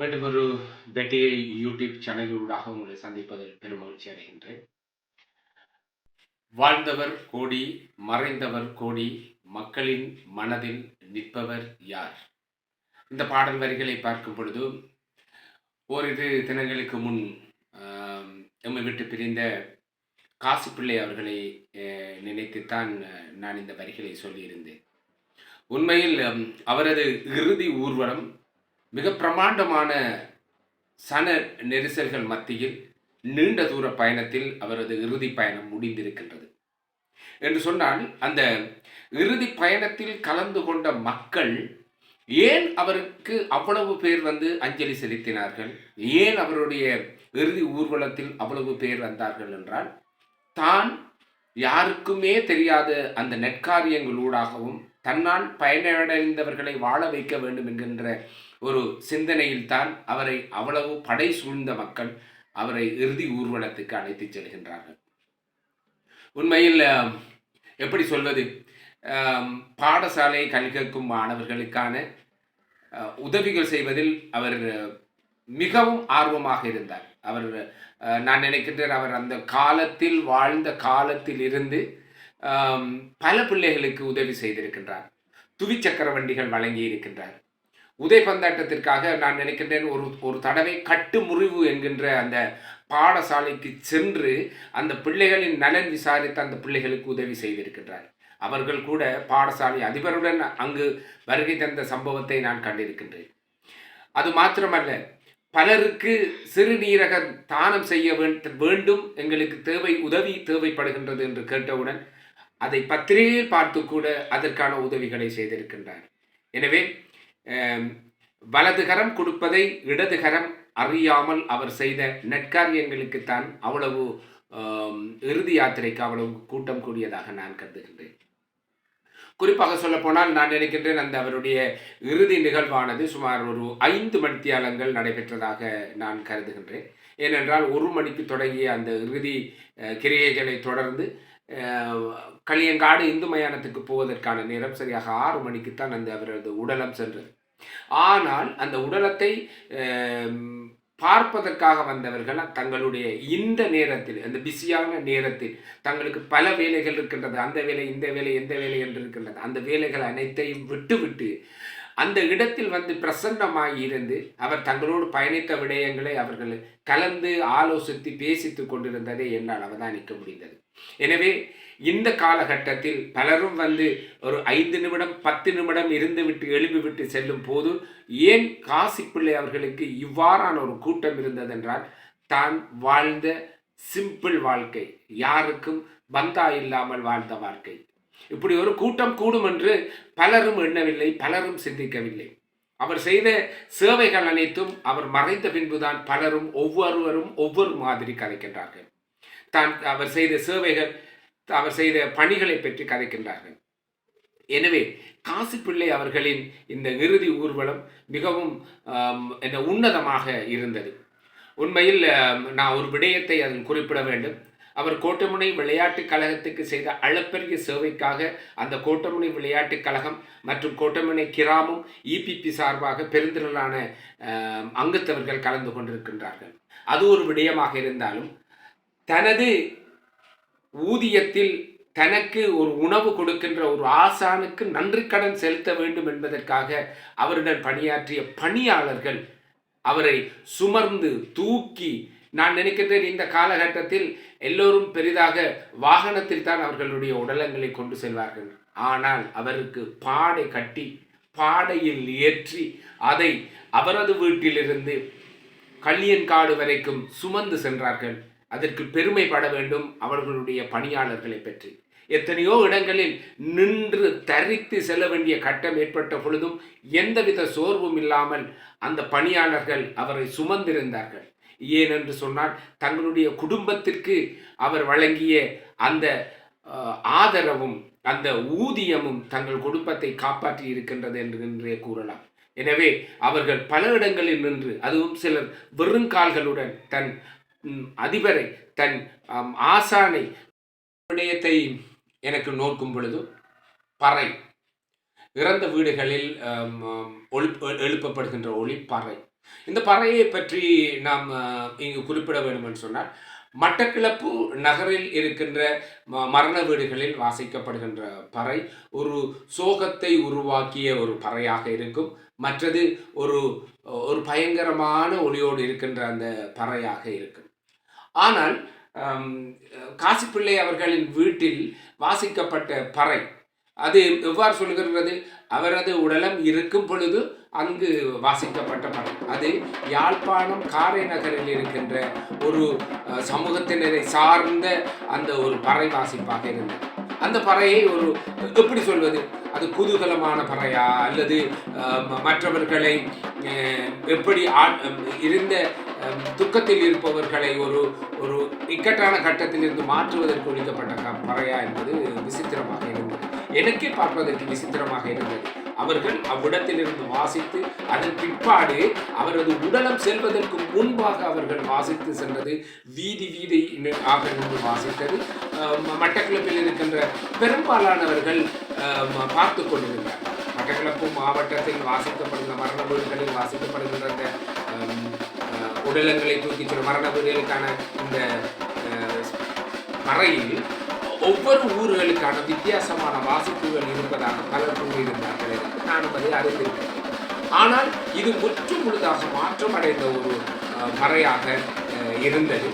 மீண்டும் ஒரு வெட்டியை யூடியூப் சேனலூடாக உங்களை சந்திப்பதில் பெரும் மகிழ்ச்சி அடைகின்றேன். வாழ்ந்தவர் கோடி மறைந்தவர் கோடி மக்களின் மனதில் நிற்பவர் யார்? இந்த பாடல் வரிகளை பார்க்கும் பொழுது ஓரிரு தினங்களுக்கு முன் எம்மை விட்டு பிரிந்த காசிப்பிள்ளை அவர்களை நினைத்துத்தான் நான் இந்த வரிகளை சொல்லியிருந்தேன். உண்மையில் அவரது இறுதி ஊர்வலம் மிக பிரமாண்டமான சன நெரிசல்கள் மத்தியில் நீண்ட தூர பயணத்தில் அவரது இறுதி பயணம் முடிந்திருக்கின்றது. என்று சொன்னால் அந்த இறுதி பயணத்தில் கலந்து கொண்ட மக்கள் ஏன் அவருக்கு அவ்வளவு பேர் வந்து அஞ்சலி செலுத்தினார்கள்? ஏன் அவருடைய இறுதி ஊர்வலத்தில் அவ்வளவு பேர் வந்தார்கள் என்றால் தான் யாருக்குமே தெரியாத அந்த நெற்காரியங்களூடாகவும் தன்னால் பயனடைந்தவர்களை வாழ வைக்க வேண்டும் என்கின்ற ஒரு சிந்தனையில் தான் அவரை அவ்வளவு படை சூழ்ந்த மக்கள் அவரை இறுதி ஊர்வலத்துக்கு அழைத்துச் செல்கின்றார்கள். உண்மையில் எப்படி சொல்வது? பாடசாலை கல்வி கற்கும் மாணவர்களுக்கான உதவிகள் செய்வதில் அவர் மிகவும் ஆர்வமாக இருந்தார். அவர் நான் நினைக்கின்றேன் அவர் அந்த காலத்தில் வாழ்ந்த காலத்தில் இருந்து பல பிள்ளைகளுக்கு உதவி செய்திருக்கின்றார். துவிச்சக்கர வண்டிகள் வழங்கி இருக்கின்றார் உதைப்பந்தாட்டத்திற்காக நான் நினைக்கின்றேன் ஒரு ஒரு தடவை கட்டு முறிவு என்கின்ற அந்த பாடசாலைக்கு சென்று அந்த பிள்ளைகளின் நலன் விசாரித்து அந்த பிள்ளைகளுக்கு உதவி செய்திருக்கின்றார். அவர்கள் கூட பாடசாலை அதிபருடன் அங்கு வருகை தந்த சம்பவத்தை நான் கண்டிருக்கின்றேன். அது மாத்திரமல்ல பலருக்கு சிறுநீரக தானம் செய்ய வேண்டும் எங்களுக்கு தேவை உதவி தேவைப்படுகின்றது என்று கேட்டவுடன் அதை பத்திரிகையில் பார்த்து கூட அதற்கான உதவிகளை செய்திருக்கின்றார். எனவே வலதுகரம் கொடுப்பதை இடதுகரம் அறியாமல் அவர் செய்த நெற்காரியங்களுக்குத்தான் அவ்வளவு இறுதி யாத்திரைக்கு அவ்வளவு கூட்டம் கூடியதாக நான் கருதுகின்றேன். குறிப்பாக சொல்லப்போனால் நான் நினைக்கின்றேன் அந்த அவருடைய இறுதி நிகழ்வானது சுமார் ஒரு ஐந்து மணித்தியாலங்கள் நடைபெற்றதாக நான் கருதுகின்றேன். ஏனென்றால் ஒரு மணிக்கு தொடங்கிய அந்த இறுதி கிரியைகளை தொடர்ந்து களியங்காடு இந்து மயானத்துக்கு போவதற்கான நேரம் சரியாக ஆறு மணிக்குத்தான் அந்த அவரது உடலம் சென்றது. ஆனால் அந்த உடலத்தை பார்ப்பதற்காக வந்தவர்கள் தங்களுடைய இந்த நேரத்தில் அந்த பிஸியான நேரத்தில் தங்களுக்கு பல வேலைகள் இருக்கின்றது. அந்த வேலை இந்த வேலை எந்த வேலை என்று இருக்கின்றது. அந்த வேலைகள் அனைத்தையும் விட்டுவிட்டு அந்த இடத்தில் வந்து பிரசன்னமாகி இருந்து அவர் தங்களோடு பயணித்த விடயங்களை அவர்கள் கலந்து ஆலோசித்து பேசித்துக் கொண்டிருந்ததை என்னால் அவதானிக்க முடிந்தது. எனவே இந்த காலகட்டத்தில் பலரும் வந்து ஒரு ஐந்து நிமிடம் பத்து நிமிடம் இருந்துவிட்டு எழுப்பிவிட்டு செல்லும் போது ஏன் காசிப்பிள்ளை அவர்களுக்கு இவ்வாறான ஒரு கூட்டம் இருந்ததென்றால் தான் வாழ்ந்த சிம்பிள் வாழ்க்கை யாருக்கும் பந்தா இல்லாமல் வாழ்ந்த வாழ்க்கை. இப்படி ஒரு கூட்டம் கூடும் என்று பலரும் எண்ணவில்லை பலரும் சிந்திக்கவில்லை. அவர் செய்த சேவைகள் அனைத்தும் அவர் மறைந்த பின்புதான் பலரும் ஒவ்வொருவரும் ஒவ்வொரு மாதிரி கதைக்கின்றார்கள் தான் அவர் செய்த சேவைகள் அவர் செய்த பணிகளை பற்றி கதைக்கின்றார்கள். எனவே காசிப்பிள்ளை அவர்களின் இந்த இறுதி ஊர்வலம் மிகவும் என்ன உன்னதமாக இருந்தது. உண்மையில் நான் ஒரு விடயத்தை அதில் குறிப்பிட வேண்டும். அவர் கோட்டமுனை விளையாட்டுக் கழகத்துக்கு செய்த அளப்பரிய சேவைக்காக அந்த கோட்டமுனை விளையாட்டுக் கழகம் மற்றும் கோட்டமுனை கிராமம் இபிபி சார்பாக பெருந்திரளான அங்கத்தவர்கள் கலந்து கொண்டிருக்கின்றார்கள். அது ஒரு விடயமாக இருந்தாலும் தனது ஊதியத்தில் தனக்கு ஒரு உணவு கொடுக்கின்ற ஒரு ஆசானுக்கு நன்றி கடன் செலுத்த வேண்டும் என்பதற்காக அவருடன் பணியாற்றிய பணியாளர்கள் அவரை சுமர்ந்து தூக்கி நான் நினைக்கின்றேன் இந்த காலகட்டத்தில் எல்லோரும் பெரிதாக வாகனத்தில் தான் அவர்களுடைய உடலங்களை கொண்டு செல்வார்கள். ஆனால் அவருக்கு பாடை கட்டி பாடையில் ஏற்றி அதை அவரது வீட்டிலிருந்து கல்லியன்காடு வரைக்கும் சுமந்து சென்றார்கள். அதற்கு பெருமைப்பட வேண்டும் அவர்களுடைய பணியாளர்களை பற்றி. எத்தனையோ இடங்களில் நின்று தரித்து செல்ல வேண்டிய கட்டம் ஏற்பட்ட பொழுதும் எந்தவித சோர்வும் இல்லாமல் அந்த பணியாளர்கள் அவரை சுமந்திருந்தார்கள். ஏனென்று சொன்னால் தங்களுடைய குடும்பத்திற்கு அவர் வழங்கிய அந்த ஆதரவும் அந்த ஊதியமும் தங்கள் குடும்பத்தை காப்பாற்றி இருக்கின்றது என்று என்றே கூறலாம். எனவே அவர்கள் பல இடங்களில் நின்று அதுவும் சிலர் வெறுங்கால்களுடன் தன் அதிபரை தன் ஆசானை விடயத்தை எனக்கு நோக்கும் பொழுது பறை. இறந்த வீடுகளில் எழுப்பப்படுகின்ற ஒளி பறை. இந்த பறையை பற்றி நாம் இங்கு குறிப்பிட வேண்டும் என்று சொன்னால் மட்டக்கிளப்பு நகரில் இருக்கின்ற ம- மரண வீடுகளில் வாசிக்கப்படுகின்ற பறை ஒரு சோகத்தை உருவாக்கிய ஒரு பறையாக இருக்கும். மற்றது ஒரு ஒரு பயங்கரமான ஒளியோடு இருக்கின்ற அந்த பறையாக இருக்கும். ஆனால் காசிப்பிள்ளை அவர்களின் வீட்டில் வாசிக்கப்பட்ட பறை அது எவ்வாறு சொல்கிறது அவரது உடலம் இருக்கும் பொழுது அங்கு வாசிக்கப்பட்ட பறை. அது யாழ்ப்பாணம் காரை நகரில் இருக்கின்ற ஒரு சமூகத்தினரை சார்ந்த அந்த ஒரு பறை வாசிப்பாக இருந்தது. அந்த பறையை ஒரு எப்படி சொல்வது? அது குதூகலமான பறையா? அல்லது மற்றவர்களை எப்படி இருந்த துக்கத்தில் இருப்பவர்களை ஒரு ஒரு இக்கட்டான கட்டத்தில் இருந்து மாற்றுவதற்கு ஒழிக்கப்பட்ட பறையா என்பது விசித்திரமாக இருந்தது. எனக்கே பார்ப்பதற்கு விசித்திரமாக இருந்தது. அவர்கள் அவ்விடத்திலிருந்து வாசித்து அதன் பிற்பாடு அவரது உடலம் செல்வதற்கு முன்பாக அவர்கள் வாசித்து சென்றது. வீதி வீதி ஆக நின்று வாசித்தது. மட்டக்களப்பில் இருக்கின்ற பெரும்பாலானவர்கள் பார்த்து கொண்டிருந்தார் மட்டக்களப்பு மாவட்டத்தில் வாசிக்கப்படுகிற மரண வீடுகளில் வாசிக்கப்படுகின்ற அந்த உடலங்களை தூக்கிச் செல்லும் மரண வீடுகளுக்கான இந்த மறையில் ஒவ்வொரு ஊர்களுக்கான வித்தியாசமான வாசிப்புகள் இருப்பதாக பலர் கூறியிருந்தார்கள் நான் நானும் அதை அறிந்திருக்கிறேன். ஆனால் இது முற்று முழுதாக மாற்றமடைந்த ஒரு மறையாக இருந்தது.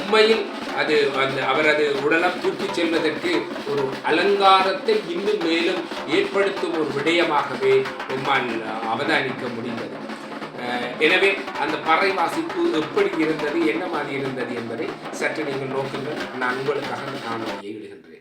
உண்மையில் அது அந்த அவரது உடலம் தூக்கிச் செல்வதற்கு ஒரு அலங்காரத்தை இன்னும் மேலும் ஏற்படுத்தும் ஒரு விடயமாகவே நம்மால் அவதானிக்க முடிந்தது. எனவே அந்த பறை வாசிப்பு எப்படி இருந்தது என்ன மாதிரி இருந்தது என்பதை சற்று நீங்கள் நோக்குங்கள். நான் உங்களுக்காக அந்த காணொலியை விடுகின்றேன்.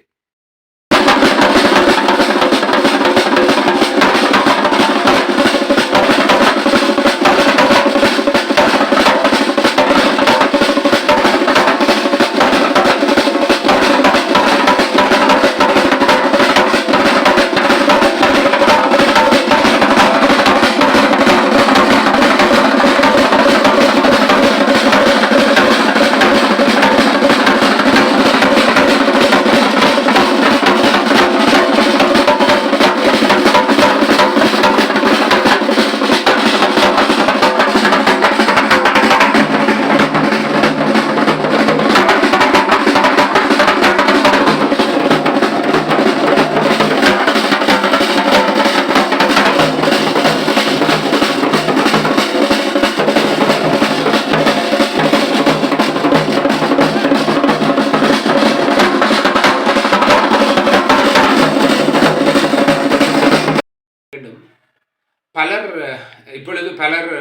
பலர்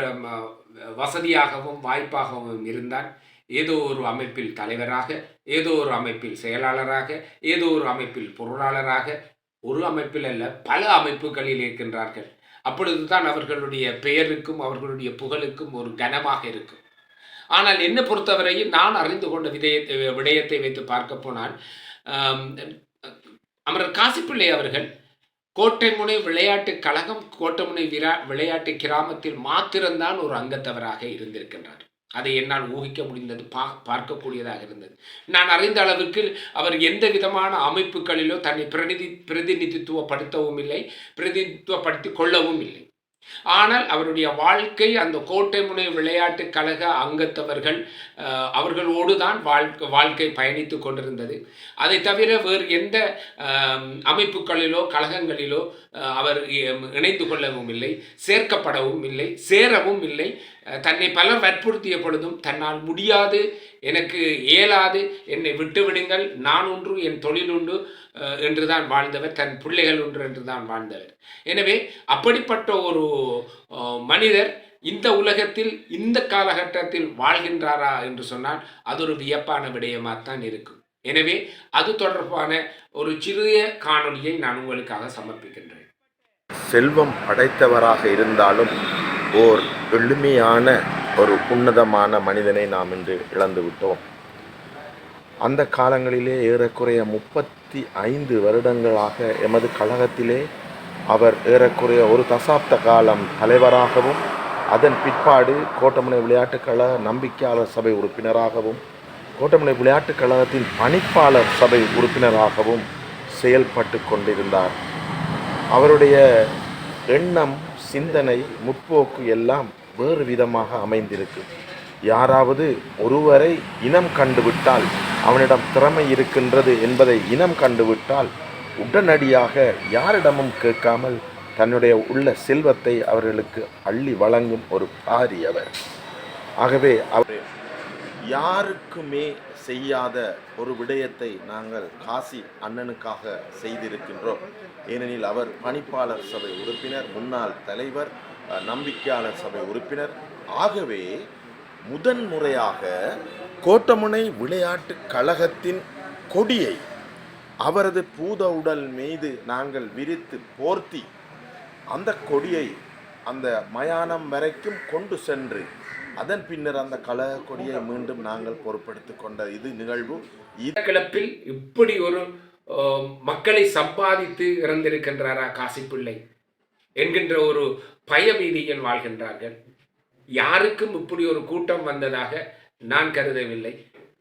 வசதியாகவும் வாய்ப்பாகவும் இருந்தால் ஏதோ ஒரு அமைப்பில் தலைவராக ஏதோ ஒரு அமைப்பில் செயலாளராக ஏதோ ஒரு அமைப்பில் பொருளாளராக ஒரு அமைப்பில் அல்ல பல அமைப்புகளில் இருக்கின்றார்கள். அப்பொழுதுதான் அவர்களுடைய பெயருக்கும் அவர்களுடைய புகழுக்கும் ஒரு கனமாக இருக்கும். ஆனால் என்னை பொறுத்தவரையில் நான் அறிந்து கொண்ட விடயத்தை விடயத்தை வைத்து பார்க்க போனால் அமரர் காசிப்பிள்ளை அவர்கள் கோட்டைமுனை விளையாட்டு கழகம் கோட்டைமுனை விரா விளையாட்டு கிராமத்தில் மாத்திரம்தான் ஒரு அங்கத்தவராக இருந்திருக்கின்றார். அதை என்னால் ஊகிக்க முடிந்தது பா பார்க்கக்கூடியதாக இருந்தது. நான் அறிந்த அளவுக்கு அவர் எந்த விதமான அமைப்புகளிலோ தன்னை பிரதிநிதி பிரதிநிதித்துவப்படுத்தவும் இல்லை பிரதிநிதித்துவப்படுத்தி கொள்ளவும் இல்லை. ஆனால் அவருடைய வாழ்க்கை அந்த கோட்டைமுனை விளையாட்டு கழக அங்கத்தவர்கள் அவர்களோடு தான் வாழ்க்கை வாழ்க்கை பயணித்து கொண்டிருந்தது. அதை தவிர வேறு எந்த அமைப்புகளிலோ கழகங்களிலோ அவர் இணைந்து கொள்ளவும் இல்லை சேர்க்கப்படவும் இல்லை சேரவும் இல்லை. தன்னை பலர் வற்புறுத்திய பொழுதும் தன்னால் முடியாது எனக்கு இயலாது என்னை விட்டு விடுங்கள் நான் ஒன்று என் தொழில் உண்டு என்றுதான் வாழ்ந்தவர் தன் பிள்ளைகள் ஒன்று என்றுதான் வாழ்ந்தவர். எனவே அப்படிப்பட்ட ஒரு மனிதர் இந்த உலகத்தில் இந்த காலகட்டத்தில் வாழ்கின்றாரா என்று சொன்னால் அது ஒரு வியப்பான விடயமாகத்தான் இருக்கும். எனவே அது தொடர்பான ஒரு சிறிய காணொலியை நான் உங்களுக்காக சமர்ப்பிக்கின்றேன். செல்வம் படைத்தவராக இருந்தாலும் ஓர் எளிமையான ஒரு உன்னதமான மனிதனை நாம் இன்று இழந்துவிட்டோம். அந்த காலங்களிலே ஏறக்குறைய இருபத்தி ஐந்து வருடங்களாக எமது கழகத்திலே அவர் ஏறக்குறைய ஒரு தசாப்த காலம் தலைவராகவும் அதன் பிற்பாடு கோட்டமனை விளையாட்டுக் கழக நம்பிக்கையாளர் சபை உறுப்பினராகவும் கோட்டமனை விளையாட்டுக் கழகத்தின் பணிப்பாளர் சபை உறுப்பினராகவும் செயல்பட்டு கொண்டிருந்தார். அவருடைய எண்ணம் சிந்தனை முற்போக்கு எல்லாம் வேறு விதமாக அமைந்திருக்கு. யாராவது ஒருவரை இனம் கண்டுவிட்டால் அவனிடம் திறமை இருக்கின்றது என்பதை இனம் கண்டுவிட்டால் உடனடியாக யாரிடமும் கேட்காமல் தன்னுடைய உள்ள செல்வத்தை அவர்களுக்கு அள்ளி வழங்கும் ஒரு பாரி அவர். ஆகவே அவர் யாருக்குமே செய்யாத ஒரு விடயத்தை நாங்கள் காசி அண்ணனுக்காக செய்திருக்கின்றோம். ஏனெனில் அவர் பணிப்பாளர் சபை உறுப்பினர் முன்னாள் தலைவர் நம்பிக்கையாளர் சபை உறுப்பினர். ஆகவே முதன்முறையாக கோட்டமுனை விளையாட்டு கழகத்தின் கொடியை அவரது பூத உடல் மீது நாங்கள் விரித்து போர்த்தி அந்த கொடியை அந்த மயானம் வரைக்கும் கொண்டு சென்று அதன் பின்னர் அந்த கழக கொடியை மீண்டும் நாங்கள் பொறுப்பெடுத்துக் கொண்ட இது நிகழ்வு. கிளப்பில் இப்படி ஒரு மக்களை சம்பாதித்து இறந்திருக்கின்றாரா காசிப்பிள்ளை? என்கின்ற ஒரு பயபீதியில் வாழ்கின்றார்கள். யாருக்கும் இப்படி ஒரு கூட்டம் வந்ததாக நான் கருதவில்லை.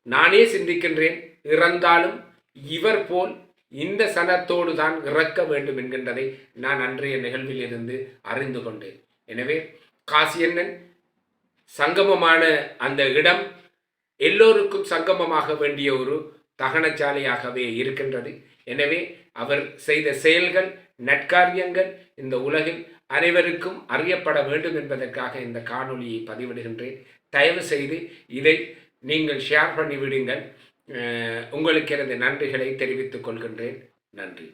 நானே சிந்திக்கின்றேன் இறந்தாலும் இவர் போல் இந்த சனத்தோடு தான் இறக்க வேண்டும் என்கின்றதை நான் அன்றைய நிகழ்வில் இருந்து அறிந்து கொண்டேன். எனவே காசியண்ணன் சங்கமமான அந்த இடம் எல்லோருக்கும் சங்கமமாக வேண்டிய ஒரு தகனச்சாலையாகவே இருக்கின்றது. எனவே அவர் செய்த செயல்கள் நற்காரியங்கள் இந்த உலகில் அனைவருக்கும் அறியப்பட வேண்டும் என்பதற்காக இந்த காணொளியை பதிவிடுகின்றேன். தயவு செய்து இதை நீங்கள் ஷேர் பண்ணிவிடுங்கள். உங்களுக்கு எனது நன்றிகளை தெரிவித்துக் கொள்கின்றேன். நன்றி.